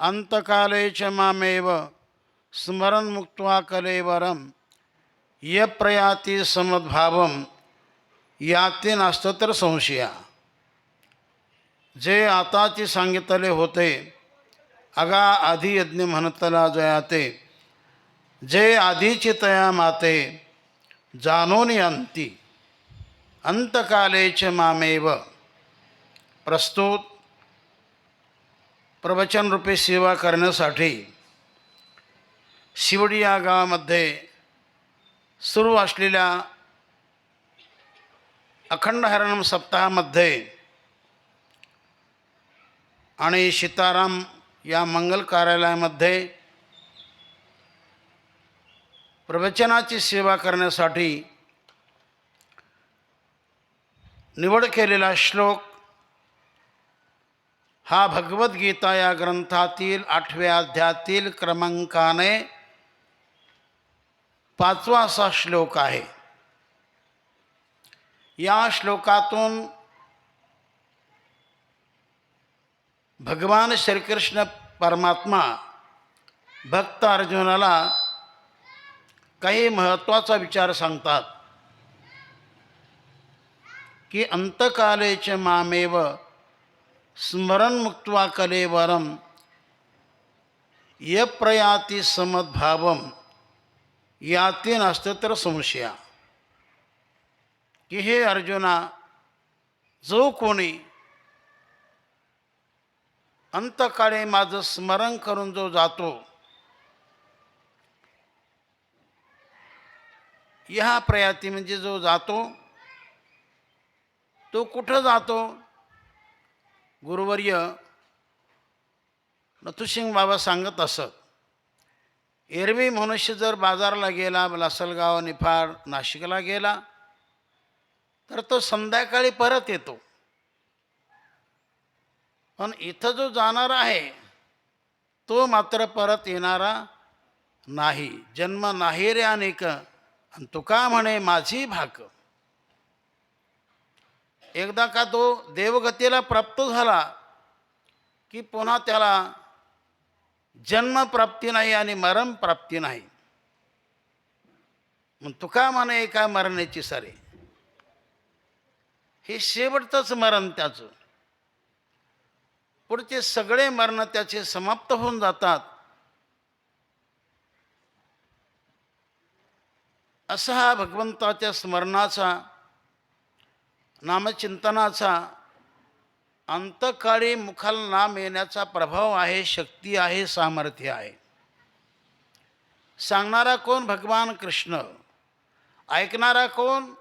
अंतकाले च मामेव स्मरण मुक्त्वा कलेवरम य प्रयाती समद्भावम याते नास्त तर संशया। जे आताची सांगितले होते अगा आधी यज्ञ म्हणतला जयाते। जे आधीचे तया माते जाणून अंती अंतकालेच मामेव। प्रस्तुत प्रवचनरूपी सेवा करण्यासाठी शिवडी या गावामध्ये सुरू असलेल्या अखंड हरणम सप्ताहामध्ये आणि सीताराम या मंगल कार्यालयामध्ये प्रवचनाची सेवा करण्यासाठी निवड केलेला श्लोक हा भगवद्गीता या ग्रंथातील आठव्या अध्यायातील क्रमांकाने पाचवा असा श्लोक आहे. या श्लोकातून भगवान श्रीकृष्ण परमात्मा भक्त अर्जुनाला काही महत्त्वाचा विचार सांगतात की अंतकालेचे मामेव स्मरण मुक्त्वा कलेवरम य प्रयाती समद्भावम याती नसतं तर संशया। की हे अर्जुना जो कोणी अंतकाळी माझं स्मरण करून जो जातो ह्या प्रयाती म्हणजे जो जातो तो कुठं जातो? गुरुवर्य नथुसिंग बाबा सांगत असत एरवी मनुष्य जर बाजारला गेला लासलगाव निफाड नाशिकला गेला तर तो संध्याकाळी परत येतो. पण इथं जो जाणार आहे तो मात्र परत येणारा नाही. जन्म नाही रे अनेक आणि तुका म्हणे माझी भाक. एकदा का तो देवगतीला प्राप्त झाला की पुन्हा त्याला जन्मप्राप्ती नाही आणि मरण प्राप्ती नाही. मग तुका म्हणे एका मरणाची सारे. हे शेवटचंच मरण त्याचं. पुढचे सगळे मरण त्याचे समाप्त होऊन जातात. असा हा भगवंताच्या स्मरणाचा नामचिंतनाचा अंतकाळी मुखाला नाम येण्याचा प्रभाव आहे शक्ती आहे सामर्थ्य आहे. सांगणारा कोण? भगवान कृष्ण. ऐकणारा कोण?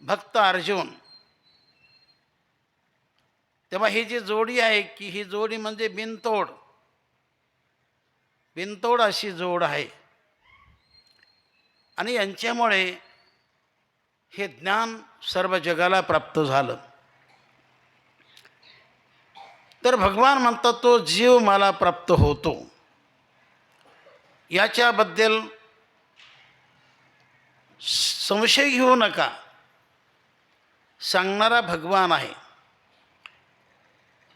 भक्त अर्जुन. तेव्हा ही जी जोडी आहे की ही जोडी म्हणजे बिनतोड. बिनतोड अशी जोड आहे. आणि यांच्यामुळे हे ज्ञान सर्व जगाला प्राप्त झालं. तर भगवान म्हणतात तो जीव मला प्राप्त होतो. याच्याबद्दल संशय घेऊ नका. सांगणारा भगवान आहे.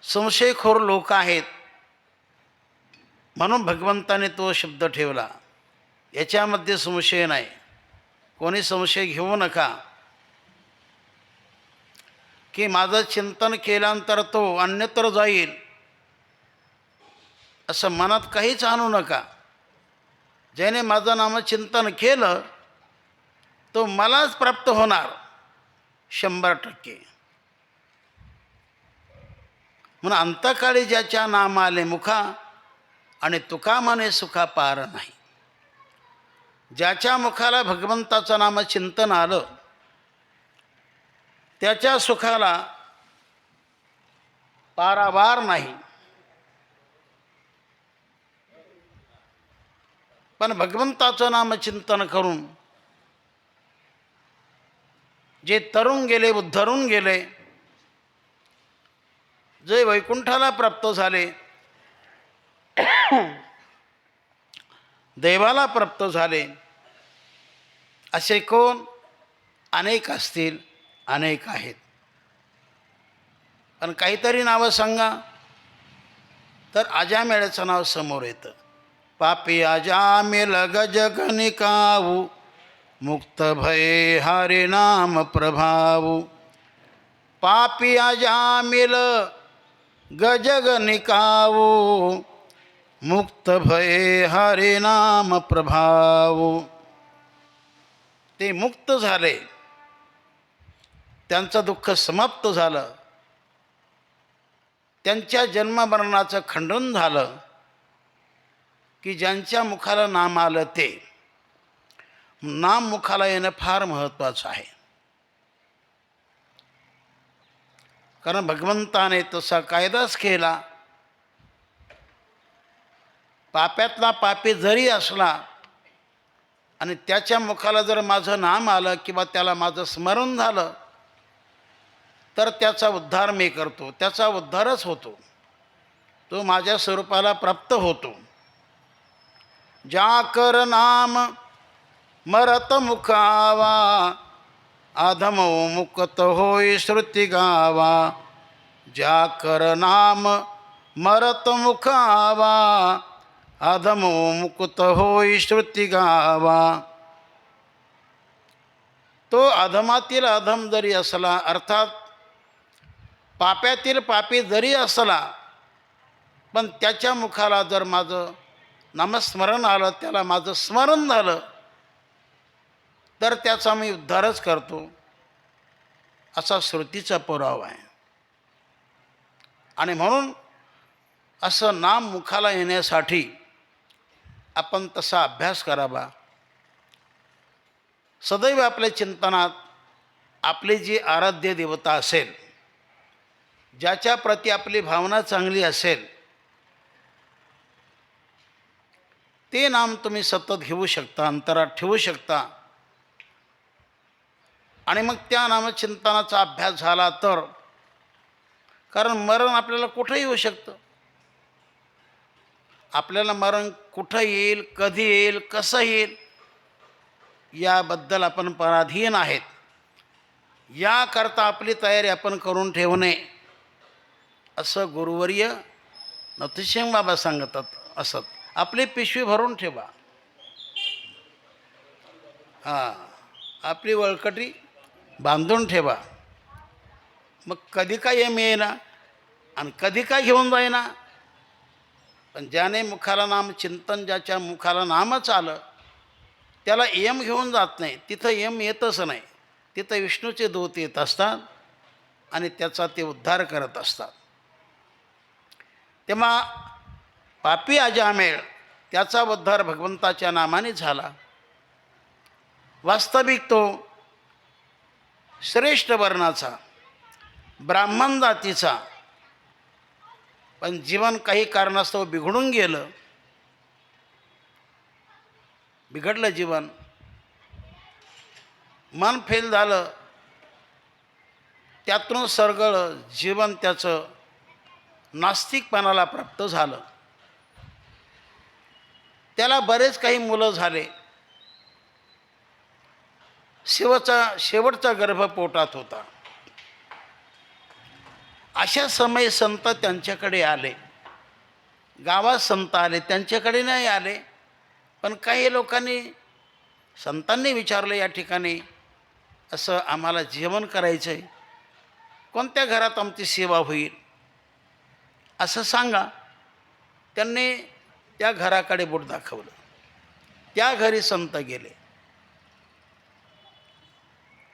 संशयखोर लोक आहेत. म्हणून भगवंताने तो शब्द ठेवला. याच्यामध्ये संशय नाही. कोणी संशय घेऊ नका. की माझं चिंतन केल्यानंतर तो अन्यत्र जाईल. असं मनात काहीच आणू नका. ज्याने माझं नामचिंतन केलं तो मलाच प्राप्त होणार. शंभर टक्के. म्हणून अंतकाळी ज्याच्या नाम आले मुखा आणि तुका म्हणे सुखा पार नाही. ज्याच्या मुखाला भगवंताचं नाम चिंतन आलं त्याच्या सुखाला पारावार नाही. पण भगवंताचं नाम चिंतन करून जे तरुण गेले उद्धरून गेले जे वैकुंठाला प्राप्त झाले देवाला प्राप्त झाले असे कोण? अनेक असतील. अनेक आहेत. पण काहीतरी नावं सांगा. तर अजामेळचं नाव समोर येतं. पापी अजामेल गजगनिकाऊ मुक्त भये हरे नाम प्रभाऊ पापी अजामिल गजगनिकाऊ मुक्त भये हरे नाम प्रभाऊ ते मुक्त झाले. त्यांचं दुःख समाप्त झालं. त्यांच्या जन्ममरणाचं खंडन झालं की ज्यांच्या मुखाला नाम आलं ते. नाम मुखाला येणं फार महत्त्वाचं आहे. कारण भगवंताने तसा कायदाच केला. पाप्यातला पापी जरी असला आणि त्याच्या मुखाला जर माझं नाम आलं किंवा त्याला माझं स्मरण झालं तर त्याचा उद्धार मी करतो त्याचा उद्धारच होतो. तो माझ्या स्वरूपाला प्राप्त होतो. जाकर कर नाम मरत मुखावा आधमो मुक्त होय श्रुती गावा. जाकर कर नाम मरत मुखावा अधमो मुक्त होई श्रुती गावा. तो अधमातील अधम जरी असला अर्थात पाप्यातील पापी जरी असला पण त्याच्या मुखाला जर माझं नामस्मरण आलं त्याला माझं स्मरण झालं तर त्याचा मी उद्धारच करतो. असा श्रुतीचा पुरावा आहे. आणि म्हणून असं नाम मुखाला येण्यासाठी आपण तसा अभ्यास करावा सदैव आपल्या चिंतनात आपली जी आराध्य देवता असेल ज्याच्या प्रती आपली भावना चांगली असेल ते नाम तुम्ही सतत घेऊ शकता अंतरात ठेवू शकता. आणि मग त्या नामचिंतनाचा अभ्यास झाला तर कारण मरण आपल्याला कुठंही येऊ शकतं? आपल्याला मरण कुठं येईल कधी येईल कसं येईल याबद्दल आपण पराधीन आहेत. याकरता आपली तयारी आपण करून ठेवणे. असं गुरुवर्य नथुसिंग बाबा सांगतात असत. आपली पिशवी भरून ठेवा. हां आपली वळकटी बांधून ठेवा. मग कधी काय एम येईना आणि कधी काय घेऊन जाईना पण ज्याने मुखाला नाम चिंतन ज्याच्या मुखाला नामच आलं त्याला एम घेऊन जात नाही. तिथं यम येतच नाही. तिथं विष्णूचे दूत येत असतात आणि त्याचा ते उद्धार करत असतात. तेव्हा पापी अजामेळ त्याचा उद्धार भगवंताच्या नामाने झाला. वास्तविक तो श्रेष्ठ वर्णाचा ब्राह्मण जातीचा. पण जीवन काही कारणास्तव बिघडून गेलं. बिघडलं जीवन. मन फेल झालं. त्यातून सरगळ जीवन त्याचं नास्तिकपणाला प्राप्त झालं. त्याला बरेच काही मुलं झाले. शिवचा शेवटचा गर्भ पोटात होता. अशा समय संत त्यांच्याकडे आले. गावात संत आले त्यांच्याकडे नाही आले. पण काही लोकांनी संतांनी विचारलं या ठिकाणी असं आम्हाला जेवण करायचं आहे कोणत्या घरात आमची सेवा होईल? असं सांगा त्यांनी त्या घराकडे बोट दाखवलं. त्या घरी संत गेले.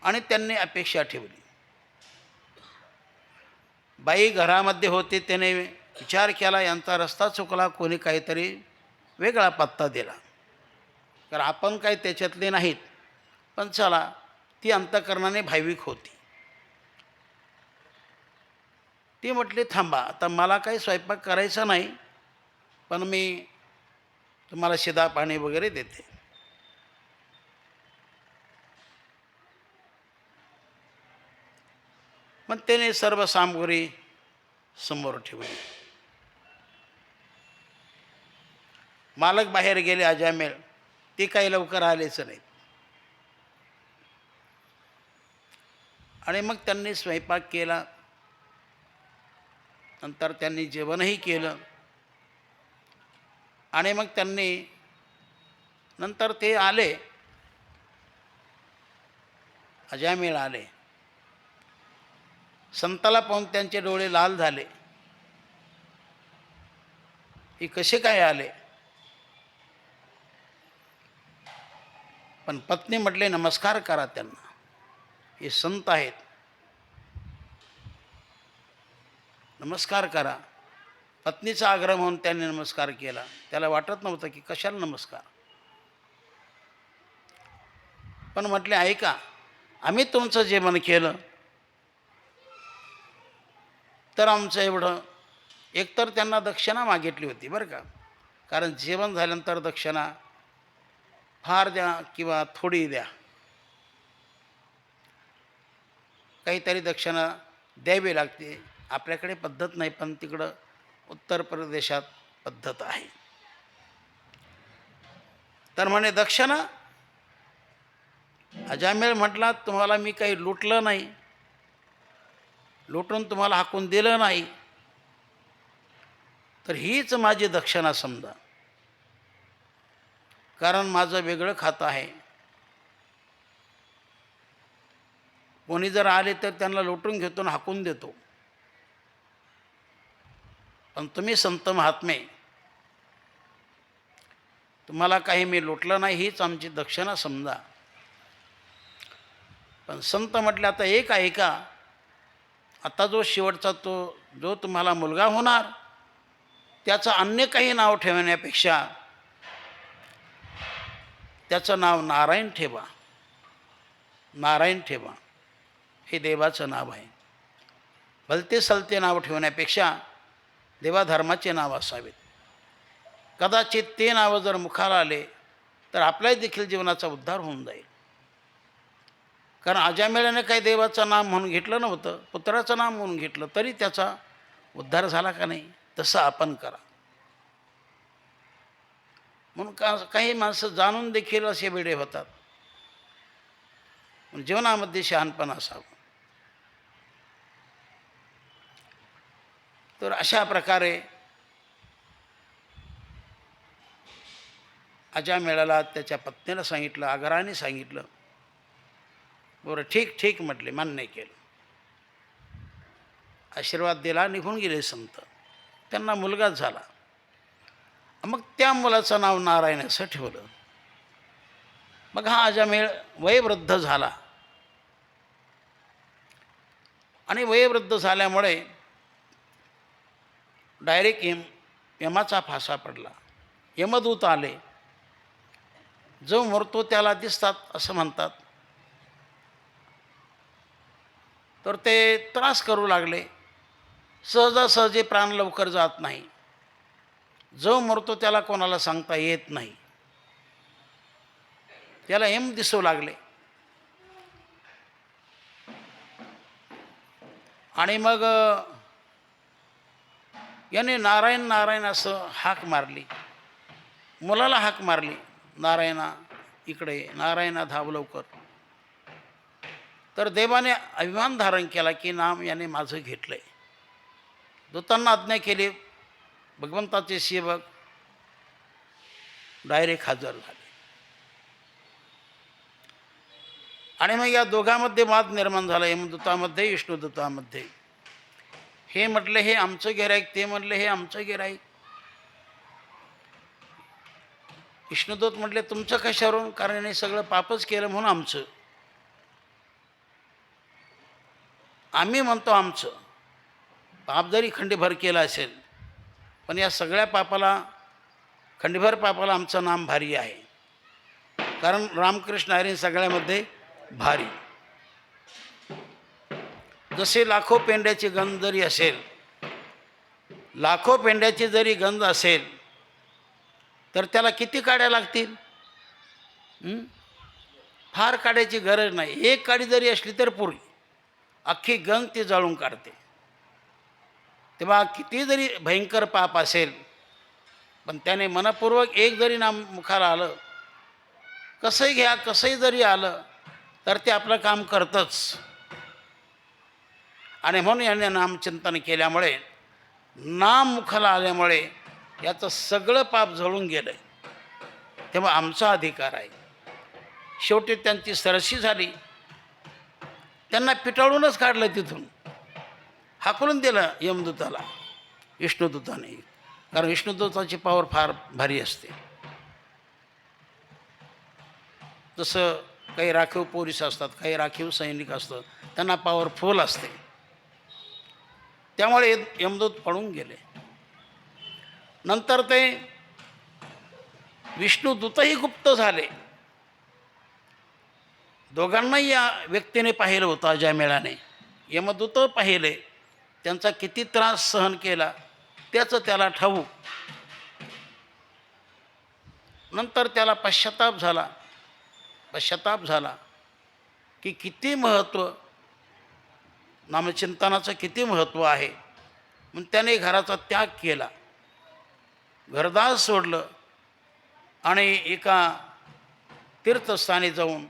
आणि त्यांनी अपेक्षा ठेवली. बाई घरामध्ये होते त्याने विचार केला यांचा रस्ता चुकला कोणी काहीतरी वेगळा पत्ता दिला. कारण आपण काही त्याच्यातले नाहीत. पण चला ती अंतकरणाने भाविक होती. ती म्हटली थांबा आता मला काही स्वयंपाक करायचा नाही पण मी तुम्हाला शिदा पाणी वगैरे देते. मग त्याने सर्व सामग्री समोर ठेवली. मालक बाहेर गेले अजामेळ ते काही लवकर आलेच नाहीत आणि मग त्यांनी स्वयंपाक केला. नंतर त्यांनी जेवणही केलं. आणि मग त्यांनी नंतर ते आले. अजामेळ आले. संताला पाहून त्यांचे डोळे लाल झाले. हे कसे काय आले? पण पत्नी म्हटले नमस्कार करा त्यांना. हे संत आहेत. नमस्कार करा. पत्नीचा आग्रह म्हणून त्यांनी नमस्कार केला. त्याला वाटत नव्हतं की कशाला नमस्कार. पण म्हटले ऐका आम्ही तुमचं जेवण केलं. तर आमचं एवढं. एकतर त्यांना दक्षिणा मागितली होती बरं का. कारण जेवण झाल्यानंतर दक्षिणा फार द्या किंवा थोडी द्या. काहीतरी दक्षिणा द्यावी लागते. आपल्याकडे पद्धत नाही पण तिकडं उत्तर प्रदेशात पद्धत आहे. तर म्हणे दक्षिणा अजामेळ म्हटला तुम्हाला मी काही लुटलं नाही. लुटून तुम्हाला हाकून दिलं नाही. तर हीच माझी दक्षिणा समजा. कारण माझं वेगळं खातं आहे. कोणी जर आले तर त्यांना लुटून घेतो आणि हाकून देतो. पण तुम्ही संत महात्मे तुम्हाला काही मी लुटलं नाही हीच आमची दक्षिणा समजा. पण संत म्हटलं आता एक आहे का? आता जो शेवटचा तो जो तुम्हाला मुलगा होणार त्याचं अन्य काही नाव ठेवण्यापेक्षा त्याचं नाव नारायण ठेवा. नारायण ठेवा. हे देवाचं नाव आहे. भलते सलते नाव ठेवण्यापेक्षा देवाधर्माचे नाव असावेत. कदाचित ते नावं जर मुखाला आले तर आपल्याही देखील जीवनाचा उद्धार होऊन जाईल. कारण अजामेळ्याने काही देवाचं नाम म्हणून घेतलं नव्हतं पुत्राचं नाम म्हणून घेतलं तरी त्याचा उद्धार झाला का नाही तसं आपण करा. म्हणून का काही माणसं जाणून देखील असे वेडे होतात. जीवनामध्ये शहाणपण असावं. तर अशा प्रकारे अजा मेळाला त्याच्या पत्नीला सांगितलं आगराने सांगितलं. बरं ठीक ठीक म्हटले मान्य केलं. आशीर्वाद दिला निघून गेले संत. त्यांना मुलगाच झाला. मग त्या मुलाचं नाव नारायण असं ठेवलं. मग हा अजामेळ वयवृद्ध झाला. आणि वयवृद्ध झाल्यामुळे डायरेक्ट यम यमाचा फासा पडला. यमदूत आले. जो मरतो त्याला दिसतात असं म्हणतात. तर ते त्रास करू लागले. सहजासहजी प्राण लवकर जात नाही. जो मरतो त्याला कोणाला सांगता येत नाही. त्याला एम दिसू लागले. आणि मग याने नारायण नारायण असं हाक मारली. मुलाला हाक मारली. नारायणा इकडे नारायणा धाव लवकर. तर देवाने अभिमान धारण केला की नाम याने माझं घेतलं आहे दूतांना आज्ञा केली. भगवंताचे सेवक डायरेक्ट हजर झाले. आणि मग या दोघांमध्ये वाद निर्माण झाला. यमदूतामध्ये विष्णुदूतामध्ये. हे म्हटलं हे आमचं गिराईक ते म्हटलं हे आमचं गिराईक विष्णुदूत म्हटले तुमचं कशावरून? कारण हे सगळं पापच केलं म्हणून आमचं. आम्ही म्हणतो आमचं. पाप जरी खंडीभर केलं असेल पण या सगळ्या पापाला खंडीभर पापाला आमचं नाम भारी आहे. कारण रामकृष्ण हरी सगळ्यामध्ये भारी. जसे लाखो पेंड्याची गंध जरी असेल लाखो पेंड्याची जरी गंध असेल तर त्याला किती काड्या लागतील? फार काड्याची गरज नाही. एक काडी जरी असली तर पुरी. अख्खी गंग ती जाळून काढते. तेव्हा किती जरी भयंकर पाप असेल पण त्याने मनपूर्वक एक जरी नाम मुखाला आलं कसंही घ्या कसंही जरी आलं तर ते आपलं काम करतंच. आणि म्हणून याने नामचिंतन केल्यामुळे नाम मुखाला आल्यामुळे याचं सगळं पाप जळून गेलं आहे तेव्हा आमचा अधिकार आहे. शेवटी त्यांची सरशी झाली. त्यांना पिटाळूनच काढलं तिथून. हाकलून दिलं यमदूताला. विष्णुदूताने. कारण विष्णुदूताची पावर फार भारी असते. जसं काही राखीव पोलीस असतात काही राखीव सैनिक असतात त्यांना पॉवरफुल असते. त्यामुळे यमदूत पळून गेले. नंतर ते विष्णुदूतही गुप्त झाले. दोघांनाही या व्यक्तीने पाहिलं होतं अजामेळाने यमदूत पाहिले. त्यांचा किती त्रास सहन केला त्याचं त्याला ठाऊ. नंतर त्याला पश्चाताप झाला. पश्चाताप झाला की किती महत्त्व नामचिंतनाचं किती महत्त्व आहे? म्हणून त्याने घराचा त्याग केला. घरदार सोडलं आणि एका तीर्थस्थानी जाऊन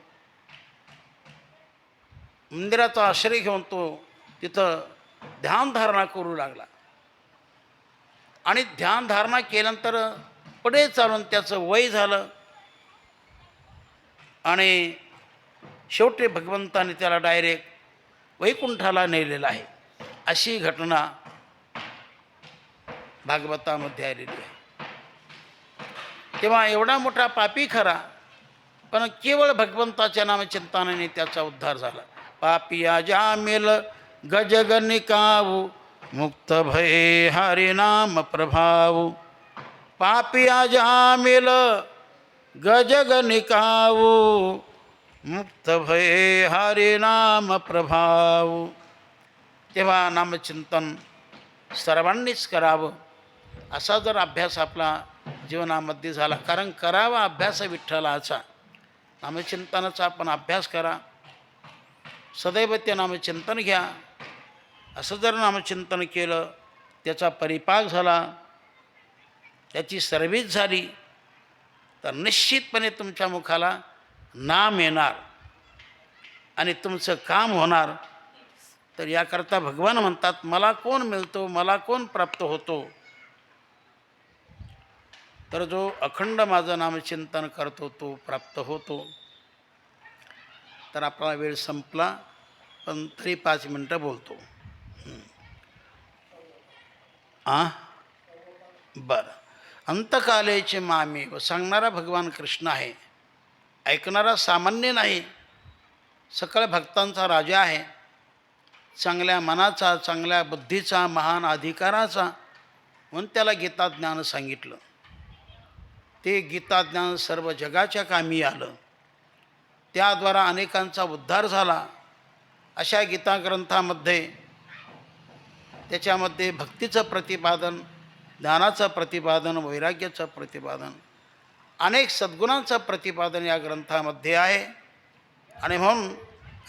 मंदिराचा आश्रय घेऊन तो तिथं ध्यानधारणा करू लागला. आणि ध्यानधारणा केल्यानंतर पुढे चालून त्याचं वय झालं. आणि शेवटी भगवंताने त्याला डायरेक्ट वैकुंठाला नेलेलं आहे. अशी घटना भागवतामध्ये आलेली आहे. तेव्हा एवढा मोठा पापी खरा पण केवळ भगवंताच्या नामचिंतनाने त्याचा उद्धार झाला. पापिया जामेल गजगनिकाऊ मुक्त भये हरिनाम प्रभावू. पापिया जामेल गजगनिकावू मुक्त भये हरिनाम प्रभाव। तेव्हा नामचिंतन सर्वांनीच करावं. असा जर अभ्यास आपला जीवनामध्ये झाला कारण करावा अभ्यास विठ्ठलाचा. नामचिंतनाचा आपण अभ्यास करा. सदैव ते नामचिंतन घ्या. असं जर नामचिंतन केलं त्याचा परिपाक झाला त्याची सर्विस झाली तर निश्चितपणे तुमच्या मुखाला नाम येणार आणि तुमचं काम होणार तर याकरता भगवान म्हणतात मला कोण मिळतो मला कोण प्राप्त होतो? तर जो अखंड माझं नामचिंतन करतो तो प्राप्त होतो. तर आपला वेळ संपला पण तरी पाच मिनटं बोलतो. आ? बरं. अंतकालेचे मामी व सांगणारा भगवान कृष्ण आहे. ऐकणारा सामान्य नाही. सकळ भक्तांचा राजा आहे. चांगल्या मनाचा चांगल्या बुद्धीचा महान अधिकाराचा म्हणून त्याला गीता ज्ञान सांगितलं. ते गीता ज्ञान सर्व जगाच्या कामी आलं. त्याद्वारा अनेकांचा उद्धार झाला. अशा गीता ग्रंथामध्ये त्याच्यामध्ये भक्तीचं प्रतिपादन ज्ञानाचं प्रतिपादन वैराग्याचं प्रतिपादन अनेक सद्गुणांचं प्रतिपादन या ग्रंथामध्ये आहे. आणि म्हणून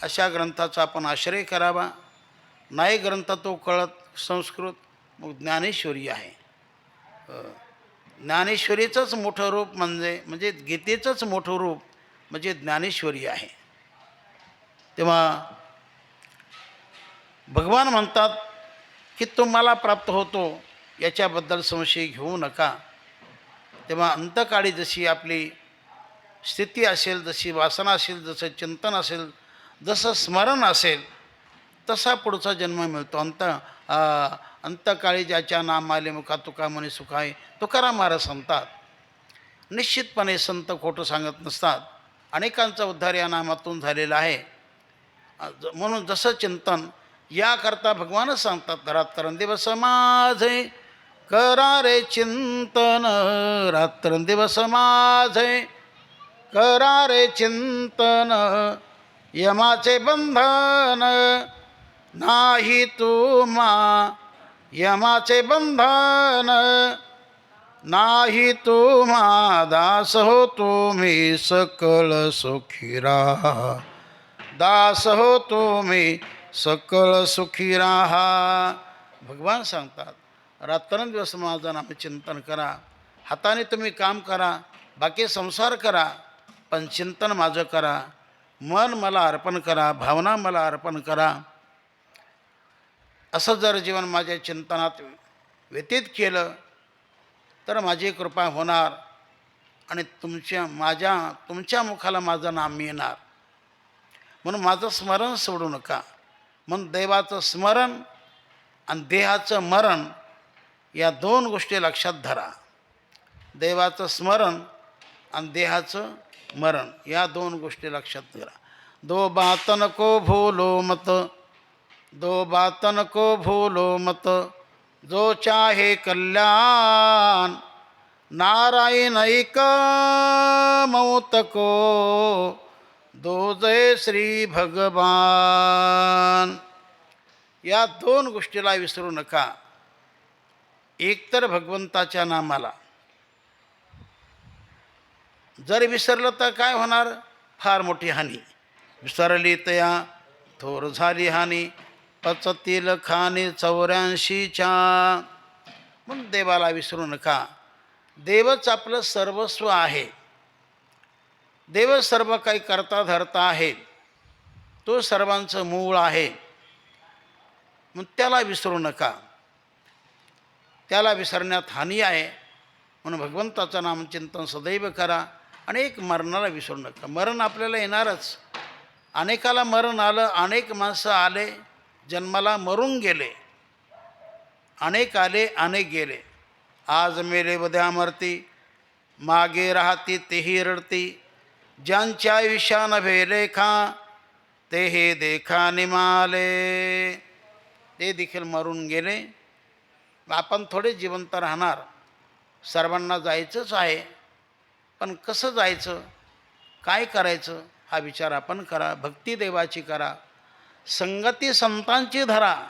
अशा ग्रंथाचा आपण आश्रय करावा. नाही ग्रंथ तो कळत संस्कृत मग ज्ञानेश्वरी आहे. ज्ञानेश्वरीचंच मोठं रूप म्हणजे म्हणजे गीतेचंच मोठं रूप म्हणजे ज्ञानेश्वरी आहे. तेव्हा भगवान म्हणतात की तो मला प्राप्त होतो याच्याबद्दल संशय घेऊ नका. तेव्हा अंतकाळी जशी आपली स्थिती असेल जशी वासना असेल जसं चिंतन असेल जसं स्मरण असेल तसा पुढचा जन्म मिळतो. अंत अंतकाळी ज्याच्या नाम आले मुखा तुका म्हणे सुखाय तुकाराम महाराज सांगतात. निश्चितपणे संत खोटं सांगत नसतात. अनेकांचा उद्धार या नामातून झालेला आहे. म्हणून जसं चिंतन याकरता भगवानच सांगतात घरात करणदेव माझे करा रे चिंतन रात्रंदिवस माझे. करा रे चिंतन यमाचे बंधन नाही तुम्हा यमाचे बंधन नाही तुम्हा दास हो तुम्ही सकल सुखीरा. दास हो तुम्ही सकल सुखी राहा भगवान सांगतात रात्रंदिवस माझं नाम चिंतन करा. हाताने तुम्ही काम करा बाकी संसार करा पण चिंतन माझं करा. मन मला अर्पण करा भावना मला अर्पण करा. असं जर जीवन माझ्या चिंतनात व्यतीत केलं तर माझी कृपा होणार आणि तुमच्या माझ्या तुमच्या मुखाला माझं नाम मिळणार. म्हणून माझं स्मरण सोडू नका. म्हणून देवाचं स्मरण आणि देहाचं मरण या दोन गोष्टी लक्षात धरा. देवाचं स्मरण आणि देहाचं मरण या दोन गोष्टी लक्षात धरा. दो बातन को भूलो मत दो बातन को भूलो मत जो चाहे कल्याण नारायण ऐक मौत को दो जय श्री भगवान. या दोन गोष्टीला विसरू नका. एकतर भगवंताच्या नामाला. जर विसरलं तर काय होणार? फार मोठी हानी. विसरली तया थोर झाली हानी. पचतील खाणी चौऱ्याऐंशीच्या. म्हणून देवाला विसरू नका. देवच आपलं सर्वस्व आहे. देव सर्व काही करता धरता आहे. तो सर्वांचं मूळ आहे. मग त्याला विसरू नका. त्याला विसरण्यात हानी आहे. म्हणून भगवंताचं नामचिंतन सदैव करा. आणि एक मरणाला विसरू नका. मरण आपल्याला येणारच. अनेकाला मरण आलं अनेक माणसं आले जन्माला मरून गेले. अनेक आले अनेक गेले. आज मेले उद्या मरती. मागे राहती तेही रडती. ज्यांच्या आयुष्यानं भेले खा ते हे देखा निमाले. ते देखील मरून गेले. आपण थोडे जिवंत राहणार. सर्वांना जायचंच आहे. पण कसं जायचं? काय करायचं? हा विचार आपण करा. भक्ती देवाची करा. संगती संतांची धरा.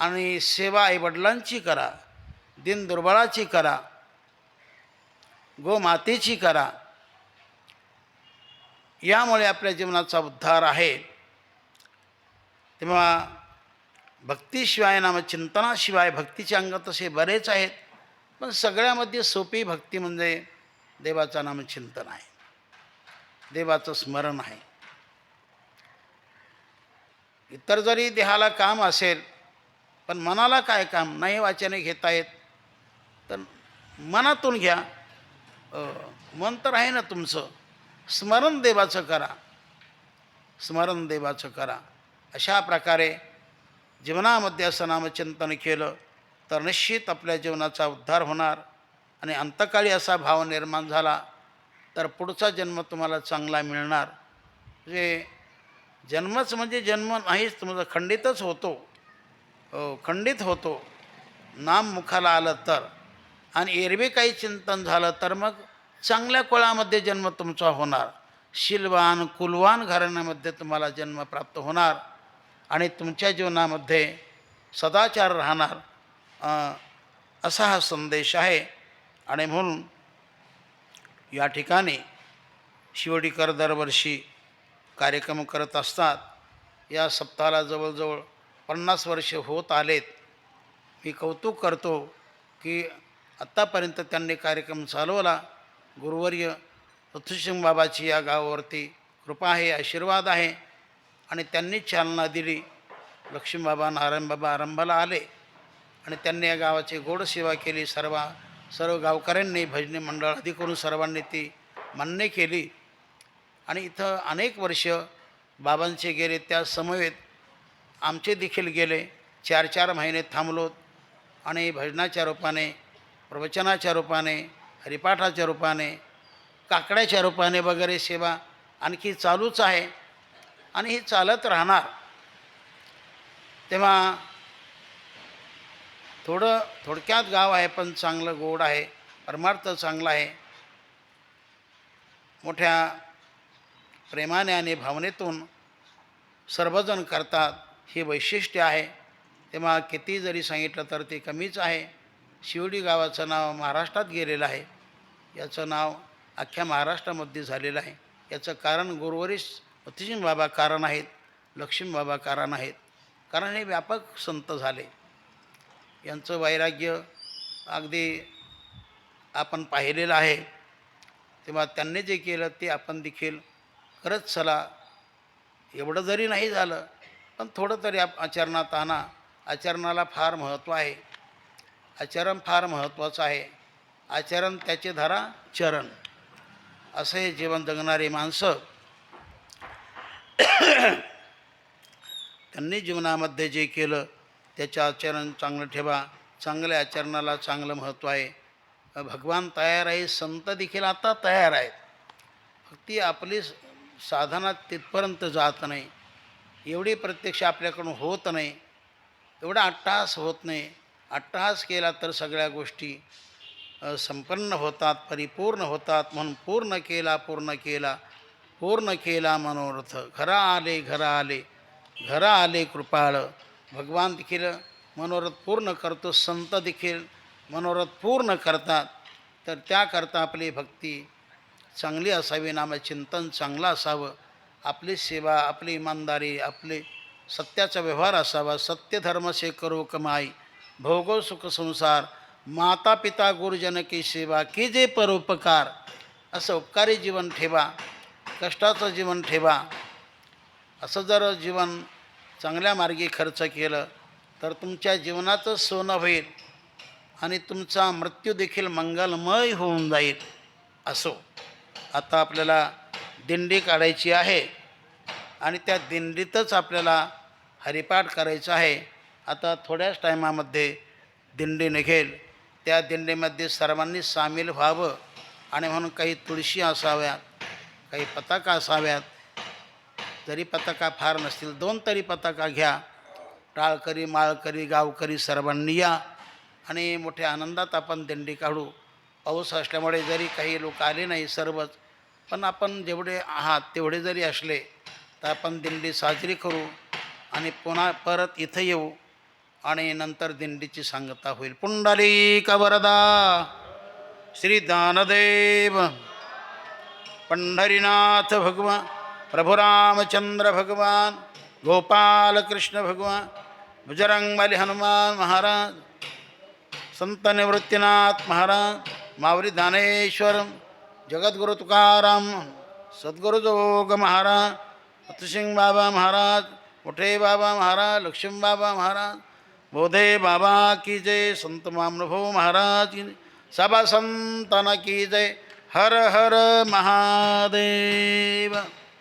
आणि सेवा आईवडिलांची करा. दिन दुर्बळाची करा. गोमातेची करा. यामुळे आपल्या जीवनाचा उद्धार आहे. तेव्हा भक्तीशिवाय नाम चिंतनाशिवाय भक्तीचे अंग तसे बरेच आहेत. पण सगळ्यामध्ये सोपी भक्ती म्हणजे देवाचं नामचिंतन आहे. देवाचं स्मरण आहे. इतर जरी देहाला काम असेल पण मनाला काय काम? नाही वाचने घेता येत. तर मनातून घ्या. मन तर आहे ना तुमचं. स्मरण देवाचं करा. स्मरण देवाचं करा. अशा प्रकारे जीवनामध्ये असं नामचिंतन केलं तर निश्चित आपल्या जीवनाचा उद्धार होणार आणि अंतकाळी असा भाव निर्माण झाला तर पुढचा जन्म तुम्हाला चांगला मिळणार. म्हणजे जन्मच म्हणजे जन्म नाहीच तुमचा खंडितच होतो. हो खंडित होतो. नाम मुखाला आलं तर. आणि एरवी काही चिंतन झालं तर मग चांगल्या कुळामध्ये जन्म तुमचा होणार. शिलवान कुलवान घराण्यामध्ये तुम्हाला जन्म प्राप्त होणार. आणि तुमच्या जीवनामध्ये सदाचार राहणार असा हा संदेश आहे. आणि म्हणून या ठिकाणी शिवडीकर दरवर्षी कार्यक्रम करत असतात. या सप्ताहाला जवळजवळ पन्नास वर्ष होत आलेत. मी कौतुक करतो की आत्तापर्यंत त्यांनी कार्यक्रम चालवला. गुरुवर्य पृथ्वीसिंग बाबाची या गावावरती कृपा आहे आशीर्वाद आहे. आणि त्यांनी चालना दिली. लक्ष्मीबाबा नारायणबाबा आरंभाला आले आणि त्यांनी या गावाची गोड सेवा केली. सर्व सर्व गावकऱ्यांनी भजनी मंडळ आधी करून सर्वांनी ती मान्य केली. आणि इथं अनेक वर्ष बाबांचे गेले. त्या समवेत आमचे देखील गेले. चार चार महिने थांबलोत आणि भजनाच्या रूपाने प्रवचनाच्या रूपाने हरिपाठाच्या रूपाने काकड्याच्या रूपाने वगैरे सेवा आणखी चालूच आहे. आणि ही चालत राहणार. तेव्हा थोडं थोडक्यात गाव आहे पण चांगलं गोड आहे परमार्थ चांगला आहे. मोठ्या प्रेमाने आणि भावनेतून सर्वजण करतात हे वैशिष्ट्य आहे. तेव्हा किती जरी सांगितलं तर ते कमीच आहे. शिवडी गावाचं नाव महाराष्ट्रात गेलेलं आहे. याचं नाव अख्ख्या महाराष्ट्रामध्ये झालेलं आहे. याचं कारण गुरुवरीस अतिशय बाबा कारण आहेत लक्ष्मी बाबा कारण आहेत. कारण हे व्यापक संत झाले. यांचं वैराग्य अगदी आपण पाहिलेलं आहे. तेव्हा त्यांनी जे केलं ते आपण देखील खरंच चला. एवढं जरी नाही झालं पण थोडं तरी आप आचरणात आणा. आचरणाला फार महत्त्व आहे. आचरण फार महत्त्वाचं आहे. आचरण त्याचे धरा चरण. असं हे जीवन जगणारी माणसं त्यांनी जीवनामध्ये जे केलं त्याचं आचरण चांगलं ठेवा. चांगल्या आचरणाला चांगलं महत्त्व आहे. भगवान तयार आहे संत देखील आता तयार आहेत. फक्त ती आपली साधना तिथपर्यंत जात नाही. एवढी प्रत्यक्ष आपल्याकडून होत नाही. एवढा अट्टहास होत नाही. अट्टहास केला तर सगळ्या गोष्टी संपन्न होतात परिपूर्ण होतात. म्हणून पूर्ण केला पूर्ण केला. पूर्ण केला मनोरथ. घरा आले घरा आले घरा आले कृपाळ. भगवान देखील मनोरथ पूर्ण करतो संत देखील मनोरथ पूर्ण करतात. तर त्याकरता आपली भक्ती चांगली असावी नामचिंतन चांगलं असावं. आपली सेवा आपली इमानदारी आपले सत्याचा व्यवहार असावा. सत्य धर्म से करो कमाई. भोगो सुख संसार. माता पिता गुरुजन की सेवा की जे परोपकार? असं उपकारी जीवन ठेवा. कष्टाचं जीवन ठेवा. असं जर जीवन चांगल्या मार्गी खर्च केलं तर तुमच्या जीवनाचं सोनं होईल आणि तुमचा मृत्यू देखील मंगलमय होऊन जाईल. असो. आता आपल्याला दिंडी काढायची आहे आणि त्या दिंडीतच आपल्याला हरिपाठ करायचं आहे. आता थोड्याच टायमामध्ये दिंडी निघेल. त्या दिंडीमध्ये सर्वांनी सामील व्हावं आणि म्हणून काही तुळशी असाव्यात. काही पताका असाव्यात जरी पताका फार नसतील दोन तरी पताका घ्या. टाळकरी माळकरी गावकरी सर्वांनी या आणि मोठ्या आनंदात आपण दिंडी काढू. पाऊस असल्यामुळे जरी काही लोक आले नाही सर्वच पण आपण जेवढे आहात तेवढे जरी असले तर आपण दिंडी साजरी करू आणि पुन्हा परत इथं येऊ आणि नंतर दिंडीची सांगता होईल. पुंडलिक वरदा श्री दानदेव पंढरीनाथ भगवान प्रभु रामचंद्र भगवान गोपाल कृष्ण भगवान भुजरंगबली हनुमान महाराज संत निवृत्तीनाथ महाराज मावरी दानेश्वर जगद्गुरु तुकाराम सद्गुरु जोग महाराज अतसिंग बाबा महाराज मोठे बाबा महाराज लक्ष्मी बाबा महाराज बोधे बाबा की जय संत मामनुभव महाराज की जय. सभा संताना की जय हर हर महादेव।